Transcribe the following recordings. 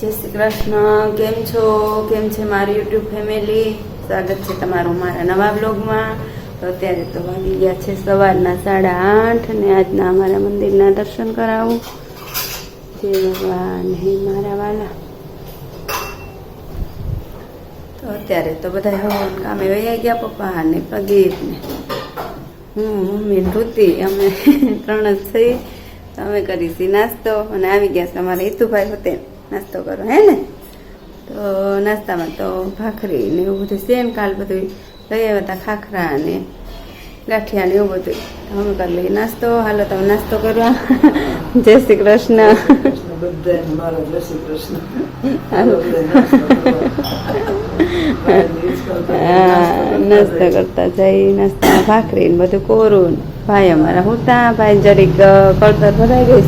જય શ્રી કૃષ્ણ. કેમ છો? કેમ છે મારી યુટ્યુબ ફેમિલી? સ્વાગત છે તમારું મારા નવા બ્લોગમાં તો અત્યારે તો વાગી ગયા છે સવારના સાડા આઠ ને આજના અમારા મંદિરના દર્શન કરાવું. જય ભગવાન. હે મારા વાલા. તો અત્યારે તો બધા હવન કામે વૈયા ગયા પપ્પા ને પ્રદીપ ને હું મમ્મી ને અમે ત્રણ જ છીએ. અમે કરીશી નાસ્તો અને આવી ગયા છે અમારા હિતુભાઈ હોતે. નાસ્તો કરો હે ને? તો નાસ્તામાં તો ભાખરી ને એવું બધું સેમ કાલ બધું લઈ આવ્યા હતા ખાખરા ને ગાંઠિયા ને એવું બધું. અમે કરી લઈએ નાસ્તો હાલો તમે નાસ્તો કરવા જય શ્રી કૃષ્ણ. જય શ્રી કૃષ્ણ નાસ્તો કરતા જઈ નાસ્તામાં ભાખરી ને બધું કોરું ભાઈ અમારા હોતા ભાઈ જરીક કળતર ભરાઈ ગઈ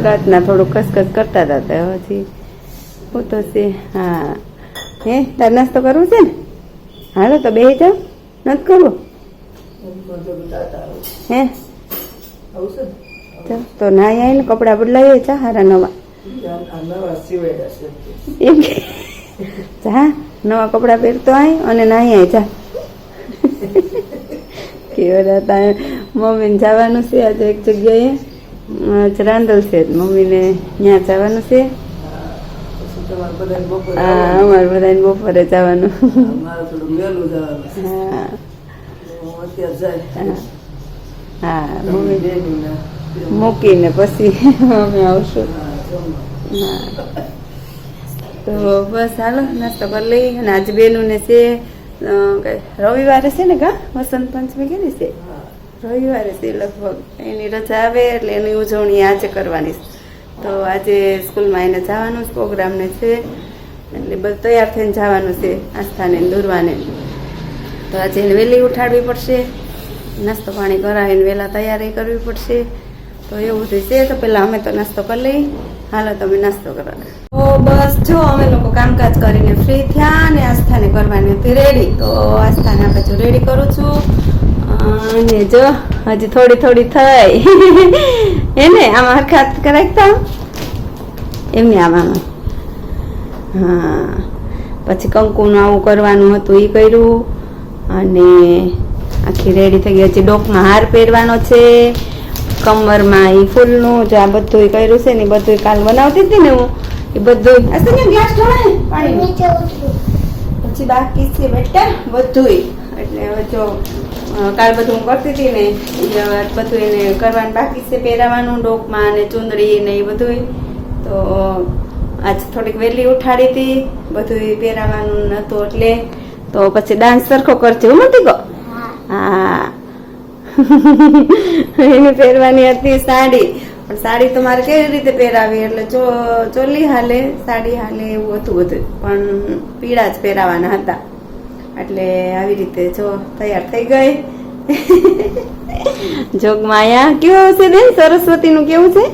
રાતના થોડું કસકસ કરતા હતા તો હજી હું તો છે, હા. હે, તાર નાસ્તો કરવું છે ને? હાલો તો બે જાવ નથી કરવું? હે? તો નાઈ આવીને કપડાં બદલાવીએ ચા હારા નવા. એમ જા નવા કપડાં પહેરતો આય અને નાહી આવી જા કેવા તા મમ્મીને જવાનું છે આજે એક જગ્યાએ. અ, રાંદલ છે મમ્મીને ત્યાં જવાનું છે હા અમારે બધાને બપોરે જવાનું હા મમ્મી મૂકીને પછી અમે આવશું હા. તો બસ હાલો નાસ્તો કરી લઈ અને આજે બેનું ને છે રવિવારે છે ને કા વસંત પંચમી કેની છે. રવિવારે છે લગભગ એની રજા આવે એટલે એની ઉજવણી આજે કરવાની તો આજે સ્કૂલમાં એને જવાનું પ્રોગ્રામને છે. એટલે બધું તૈયાર થઈને જવાનું છે, આસ્થાને દૂરવાને. તો આજે એને વહેલી ઉઠાડવી પડશે. નાસ્તો પાણી કરાવીને વહેલા તૈયારી કરવી પડશે. તો એવું થશે તો પહેલાં અમે તો નાસ્તો કરી લઈ હાલો, તમે નાસ્તો કરો. તો બસ જો, અમે લોકો કામકાજ કરીને ફ્રી થયા ને આસ્થાને કરવાની હતી રેડી તો આસ્થાને આપણે જો રેડી કરું છું. અને જો હજી થોડી થોડી થઈ. એને આમાં હરખાત કરાકતા એમને આમાં હા. પછી કંકુનું આવું કરવાનું હતું એ કર્યું. અને આખી રેડી થઈ ગઈ. હજી ડોકમાં હાર પહેરવાનો છે. કમરમાં એ ફૂલનું જો આ બધું કર્યું છે ને બધું કાલ બનાવતી હતી ને હું. એ બધું ગ્લાસ પાણી. પછી બાકી છે બેટા બધુંય. એટલે હવે જો કાલ બધું હું કરતી હતી ને બધું એને કરવાનું બાકી છે, પહેરાવાનું, ડોકમાં ને ચુંદડી ને એ બધુંય. તો આજ થોડીક વહેલી ઉઠાડી હતી બધું પહેરાવાનું નતું એટલે. તો પછી ડાન્સ સરખો કરજે, હું નથી કહો હા. એને પહેરવાની હતી સાડી. પણ સાડી તો મારે કેવી રીતે પહેરાવી? એટલે ચોલી હાલે, સાડી હાલે એવું હતું બધું પણ પીળા જ પહેરાવાના હતા. એટલે આવી રીતે જો તૈયાર થઈ ગઈ. જોગમાયા કેવું છે બેન સરસ્વતીનું કેવું છે?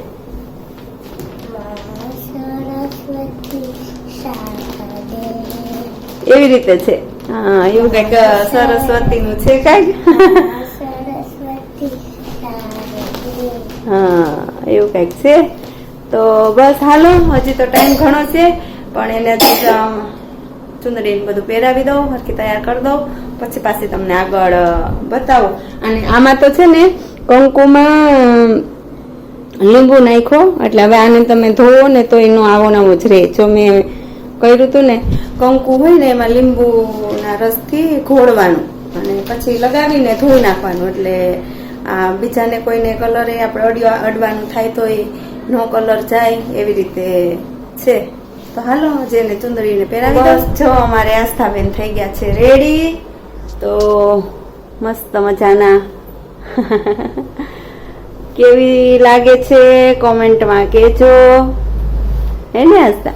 એવી રીતે છે. હા, એવું કંઈક સરસ્વતીનું છે કંઈક. હા, એવું કંઈક છે. તો બસ હાલો, હજી તો ટાઈમ ઘણો છે, પણ એને ચુંદડી બધું પહેરાવી દઉં, હરખી તૈયાર કરી દઉં, પછી પાછી તમને આગળ બતાવો. અને આમાં તો છે ને કંકુમાં લીંબુ નાખો એટલે હવે આને તમે ધોવો ને તો એનો આવો નવો જ રહે. જો મેં કર્યું હતું ને, કંકુ હોય ને એમાં લીંબુના રસથી ઘોળવાનું અને પછી લગાવીને ધોઈ નાખવાનું. એટલે આ બીજાને કોઈને કલર એ આપણે અડવા અડવાનું થાય તો એ નો કલર જાય એવી રીતે છે. તો હાલો જેને ચુંદડીને પહેરાવી દો જો અમારે આસ્થાબેન થઈ ગયા છે રેડી. તો મસ્ત મજાના. કેવી લાગે છે કોમેન્ટમાં કહેજો. હે ને આસ્થા?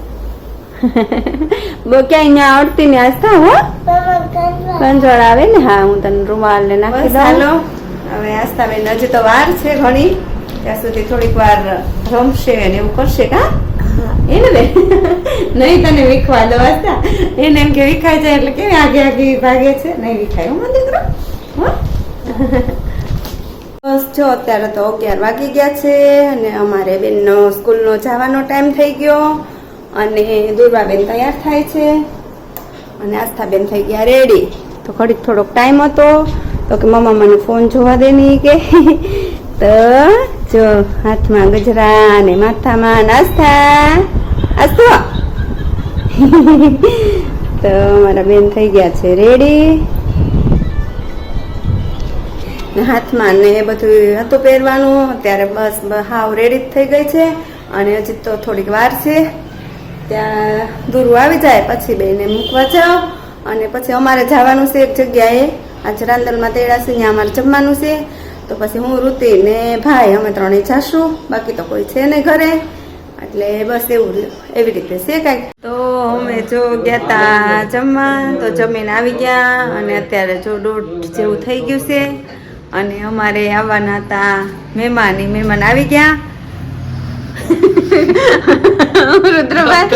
બો ક્યાં અહીંયા આવડતી ને આસ્થા હો? કંજોળ આવે ને? હા હું તને રૂમાલ ને નાખી દઉં. હાલો. હવે આસ્થાબેન હજી તો વાર છે ઘણી. ત્યાં સુધી થોડીક વાર રમશે અને એવું કરશે કા? એને નહીં તને વિખવા દો હતા એને એમ કે વિખાય જાય એટલે કેવી આગે આગે ભાગે છે? નહીં વિખાય. હું દીકરો બસ જો, અત્યારે તો અગિયાર વાગી ગયા છે અને અમારે બેનનો સ્કૂલનો જવાનો ટાઈમ થઈ ગયો અને દુર્વાબેન તૈયાર થાય છે અને આસ્થાબેન થઈ ગયા રેડી. તો ઘડીક થોડોક ટાઈમ હતો. તો કે મમ્મા મને ફોન જોવા દે નહીં કે. તો જો હાથમાં ગજરા અને માથામાં નાસ્તા. આસ્તો. તો મારા બેન થઈ ગયા છે રેડી હાથમાં ને એ બધું હતું પહેરવાનું, અત્યારે બસ હાવ રેડી જ થઈ ગઈ છે. અને હજી તો થોડીક વાર છે. ત્યાં દૂરું આવી જાય, પછી બેને મૂકવા જાઓ. અને પછી અમારે જવાનું છે એક જગ્યાએ. આજ રાંદલમાં તેડા છે ત્યાં અમારે જમવાનું છે. તો પછી હું ઋતિ ને ભાઈ અમે ત્રણેય જાશું. બાકી તો કોઈ છે નહીં ઘરે. એટલે બસ એવું એવી રીતે છે કાંઈક. તો અમે જો ગયા તા જમવા તો જમીને આવી ગયા અને અત્યારે જો દોઢ જેવું થઈ ગયું છે. અને અમારે આવવાના હતા મહેમાન મહેમાન આવી ગયા. રુદ્રભાઈ.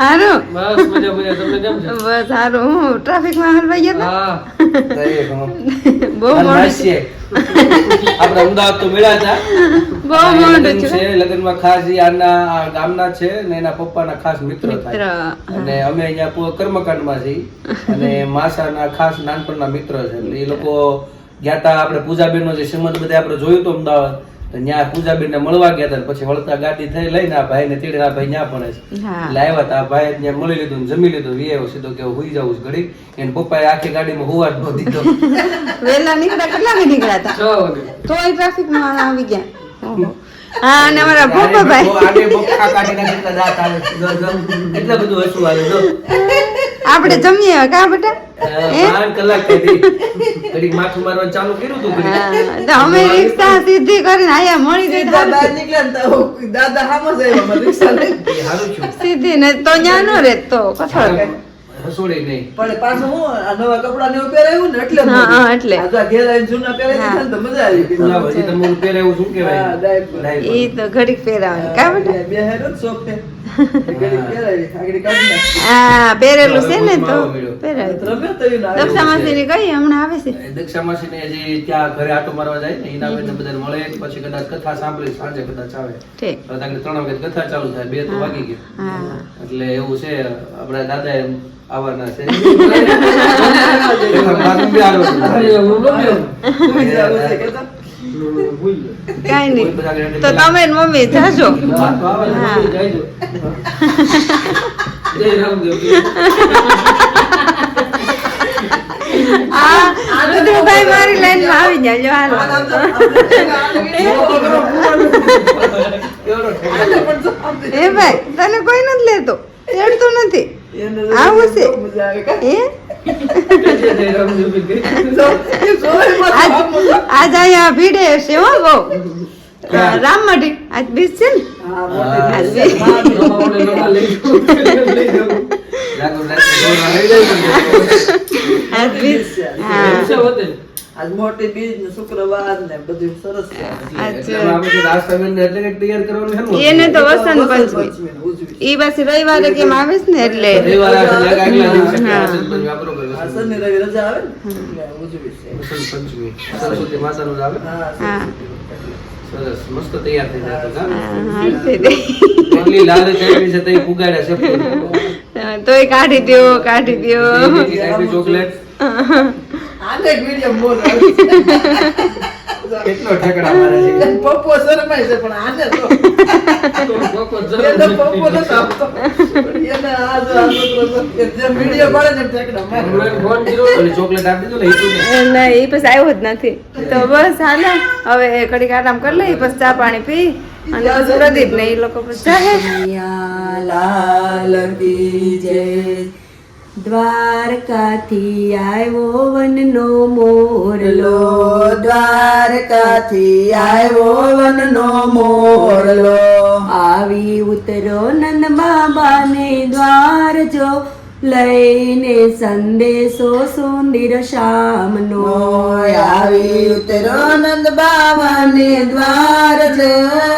હારું? બસ મજા મજા. તમને કેમ છે? બસ સારું હું ટ્રાફિકમાં હલવાઈ ગયા હા. બહુ મોડું નાસીએ. આપણે અમદાવાદ તો મળ્યા હતા. બહુ મોડું લગ્ન છે. છે લગ્નમાં ખાસ આના ગામના છે ને એના પપ્પાના ખાસ મિત્ર થાય. અને અમે અહીંયા કર્મકાંડમાં છીએ. અને માસાના ખાસ નાનપણના મિત્ર છે. એ લોકો ગયા તા આપણે પૂજાબેનનો જે શ્રીમંત બધા આપણે જોયું તો અમદાવાદ. તો પૂજાબેન ને મળવા ગયા હતા પછી વળતા ગાડી થઈ લઈને આ ભાઈને તેડે આ ભાઈ ત્યાં ભણે છે. લાવ્યા હતા ભાઈ ત્યાં મળી લીધું જમી લીધું વી સીધો કે હુઈ જાઉં છું ઘડી એને પપ્પાએ આખી ગાડીમાં હુવા જ ન દીધો. વહેલા નીકળ્યા કેટલા નીકળ્યા હતા. તોય ટ્રાફિકમાં આવી ગયા. હા અને અમારા ભૂપાભાઈ આગે બોખા કાઢીને કેટલા દાંત આવે છે. જો, જો. એટલા બધું હસવું આવે જો આપણે જમીએ હવે કા બેટા અ, કલાક થઈ ઘડીક માથું મારવાનું ચાલુ કર્યું હતું ઘડીક. તો અમે રિક્ષા સીધી કરીને આયા મળી ગઈ તો દાદા હારું. નીકળ્યા ને તો દાદા હામો જ રિક્ષા લઈને. હારું છું. સીધી ને તો ન્યા નો રે તો કઠોળ નહીં. પણ પાછું હું નવા કપડા ને પહેરાયું ને એટલે હા, એટલે. આ ઘેર આવીને જૂના પહેરાય તો મજા આવી ગઈ. ના, પછી તમે ઓલું પહેરે શું કહેવાય? ઈ તો ઘડીક પહેરાવે કા બેટા બે હેરો શોખ પહેરેલું છે ને તો માવો મળ્યો. પહેરાવી દો. રમ્યો તો એના આવે. દક્ષા માસીની કઈ હમણાં આવે છે એ દક્ષા માસીને ત્યાં ઘરે આટો મારવા જાય ને એના બધાને મળે પછી કદાચ કથા સાંભળી સાંજે કદાચ આવે ત્રણ વાગે કથા ચાલુ થાય બે તો વાગી ગયા એટલે એવું છે આપણા દાદા એમ આવવાના છે. કોઈ તો? કઈ નહીં તો તમે મમ્મી જાજો. રુદ્રભાઈ મારી લાઈનમાં આવી જાય હાલો. એ ભાઈ તને કોઈ નથી લેતો ચડતું નથી. આવું છે? માં આજ અહીંયા ભીડે હશે હો બહુ રામમઢી આજ બીજ છે ને હા, મોટી હા. હા. આજ બીજ હા. આજ મોટી બીજ ને શુક્રવાર ને બધું સરસ છે. છે એને તો વસંત પંચમી. ઈ પાછી રવિવારે કેમ આવીશ ને એટલે શનિ રવિ રજા આવે ને એટલે વસંત પંચમી. સરસ્વતી માતાનું આવે? હા, હા. સરસ. મસ્ત તૈયાર થઈ જાય તો કા? હા, હાલતી હતી. એટલી લાલ ચાવી છે તઈ પુગાડ્યા છે. તોય કાઢી દ્યો કાઢી દ્યો. ચોકલેટ. આને એક વીડિયો બોલ કેટલો ઠેકડા મારે છે પપ્પો શરમાય છે પણ આને તો પપ્પો નથી આપતો. એને આ જો આ છોકરો તો કે જે વીડિયો પાડે ને એમ ઠેકડા મારે. ઓલી ચોકલેટ આપી દીધું ને ના એ પછી આવ્યો જ નથી તો બસ હાલો હવે કડીક આરામ કરી લઈ પછી ચા પાણી પી અને પછી પ્રદીપ ને એ લોકો પછી લાલ કી જય. દ્વારકાથી આવ્યો વનનો મોરલો. દ્વારકાથી આવ્યો વનનો મોરલો. આવી ઉતરો નંદ બાબાને દ્વાર જો લઈને સંદેશો સુંદર શામનો. આવી ઉતરો નંદ બાબાને દ્વાર જો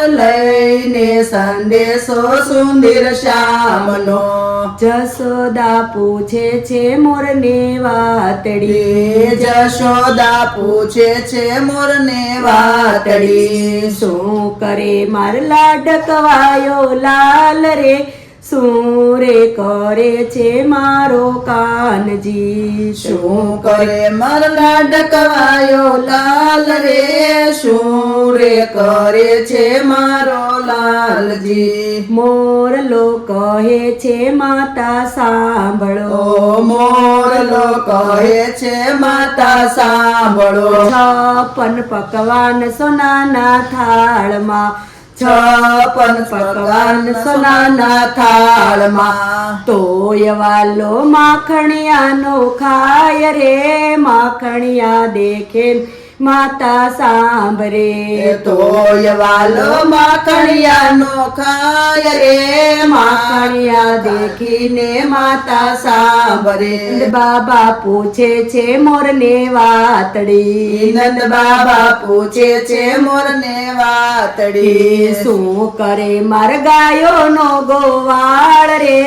લઈને સંદેશો સુંદર શ્યામનો જસોદા પૂછે છે મોરને વાતડી. જશોદા પૂછે છે મોરને વાતડી. શું કરે માર લાડકવાયો લાલ રે? શું રે કરે છે મારો કાનજી? શું કરે? મરલા ડકવાયો લાલ રે? શું રે કરે છે મારો લાલજી? મોરલો કહે છે માતા સાંભળો. મોર મોરલો કહે છે માતા સાંભળો. છપ્પન પકવાન સોનાના થાળમાં છપ્પન પકવાન સોનાના થાળમાં. તોય વાલો માખણિયાનો ખાય રે માખણિયા દેખે માતા સાંભરે તોય વાલો માખણિયાનો ખાય રે માખણિયા દેખીને માતા સાંભરે બાબા પૂછે છે મોરને વાતડી. નંદ બાબા પૂછે છે મોરને વાતડી. શું કરે માર ગાયોનો ગોવાળ રે?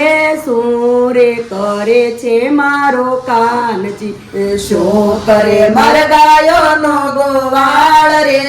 શું રે કરે છે મારો કાનજી? શું કરે માર ગાયો નો ગોવાળ રે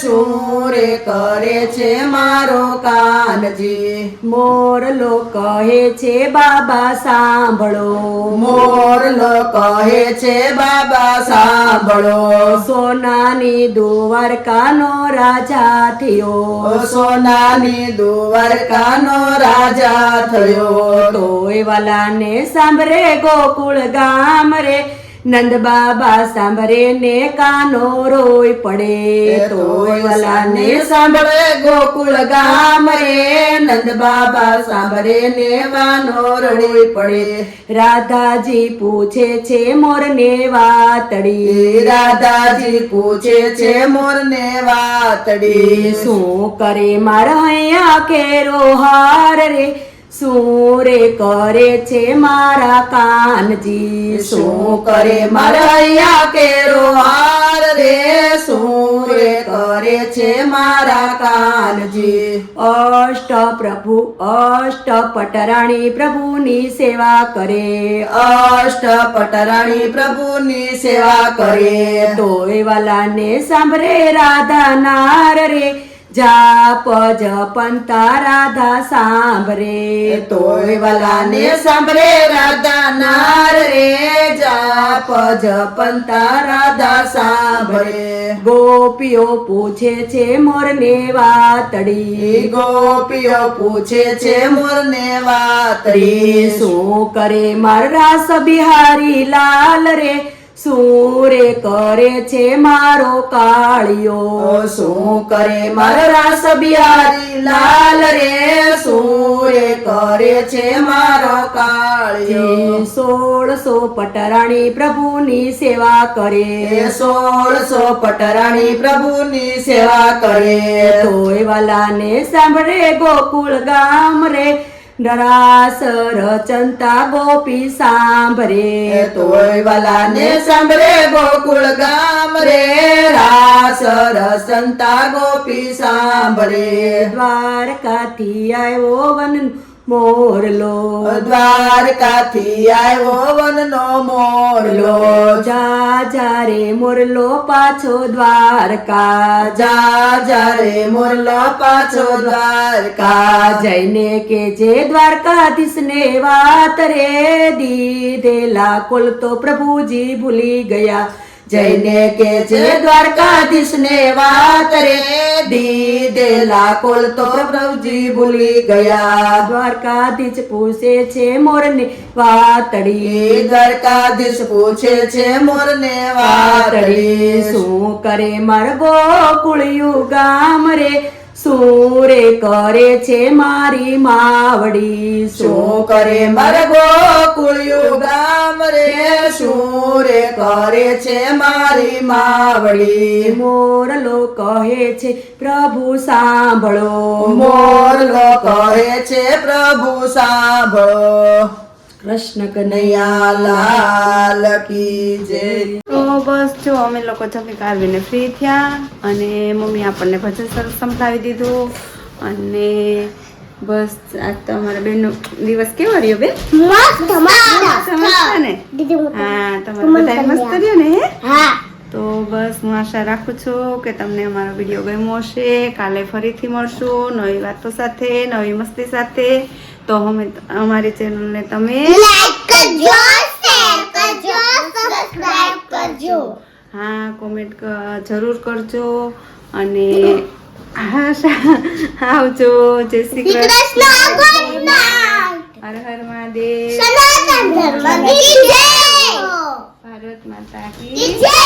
શું રે કરે છે મારો કાનજી? મોરલો કહે છે બાબા સાંભળો. મોરલો કહે છે બાબા સાંભળો. સોનાની દ્વારકાનો રાજા થયો. સોનાની દ્વારકાનો રાજા થયો. તોય વાલાને સાંભળે ગોકુળ ગામ રે. નંદ બાબા સાંભળે ને કાનો રોય પડે તોય ને સાંભળે ગોકુળ ગામ રે. નંદ બાબા સાંભળે ને કાનો રોય પડે. રાધાજી પૂછે છે મોરને વાતડી. રાધાજી પૂછે છે મોરને વાતડી. શું કરે મારા અહીંયા કેરો હાર રે? શું રે કરે છે મારા કાનજી? શું કરે મારા કેરો હાર રે? શું રે કરે છે મારા કાનજી? અષ્ટ પ્રભુ, અષ્ટ પટરાણી પ્રભુની સેવા કરે. અષ્ટ પટરાણી પ્રભુની સેવા કરે. તોય વાલાને સાંભળે રાધા નાર રે. જાપ જપંતા રાધા સાંભરે તોય વાલાને સાંભરે રાધા નાર રે. જાપ જપંતા રાધા સાંભરે ગોપીઓ પૂછે છે મોરને વાતડી. ગોપીઓ પૂછે છે મોરને વાતડી. શું કરે મારા રાસ બિહારી લાલ રે? શું રે કરે છે મારો કાળિયો? શું કરે મારા રાસ બિહારી લાલ રે સૂરે કરે છે મારો કાળિયો? સોળસો પટરાણી પ્રભુની સેવા કરે. સોળસો પટરાણી પ્રભુની સેવા કરે. તોય વાલાને સાંભળે ગોકુળ ગામ રે. ડરાસ ચંતા ગોપી સાંભરે તોય વાલાને સાંભરે ગોકુળ ગામ રે રાસર રસંતા ગોપી સાંભરે દ્વારકાથી આવ્યો વન મોરલો દ્વારકાથી આવ્યો વનનો મોરલો. જા જા રે મોરલો પાછો દ્વારકા. જા જા રે મોરલો પાછો દ્વારકા. જઈને કે જે દ્વારકાધીશને વાત રે દીધેલા કુલ તો પ્રભુજી ભૂલી ગયા. જઈને કે છે દ્વારકાધીશને વાત રે. દીધેલા કોલ તો પ્રભુજી ભૂલી ગયા. દ્વારકાધીશ પૂછે છે મોરને વાતડી દ્વારકાધીશ પૂછે છે મોરને વાતડી શું કરે માર ગોકુળિયું ગામ રે? શું રે કરે છે મારી માવડી? શું કરે માર ગોકુળિયું ગામ રે? શું કરે છે મારી માવડી? મોરલો કહે છે, પ્રભુ સાંભળો. મોરલો કહે છે, પ્રભુ સાંભળો. કૃષ્ણ કનૈયા લાલ કી જય. તો બસ જો અમે લોકો જમી કાઢવીને ફ્રી થયા અને મમ્મી આપણને ભજન સરસ સંભળાવી દીધું. અને બસ આજ તો અમારા બેનનો દિવસ કેવો રહ્યો બેન? મસ્ત ને? હા તમારે બધા મસ્ત રહ્યો. ને હા? તો બસ હું આશા રાખું છું કે તમને અમારો વીડિયો ગમ્યો હશે. કાલે ફરીથી મળશું નવી વાતો સાથે નવી મસ્તી સાથે. તો અમે અમારી ચેનલને તમે હા કોમેન્ટ જરૂર કરજો. અને આવજો. જય શ્રી કૃષ્ણ હર હર મહાદેવ. ભારત માતા કી જય.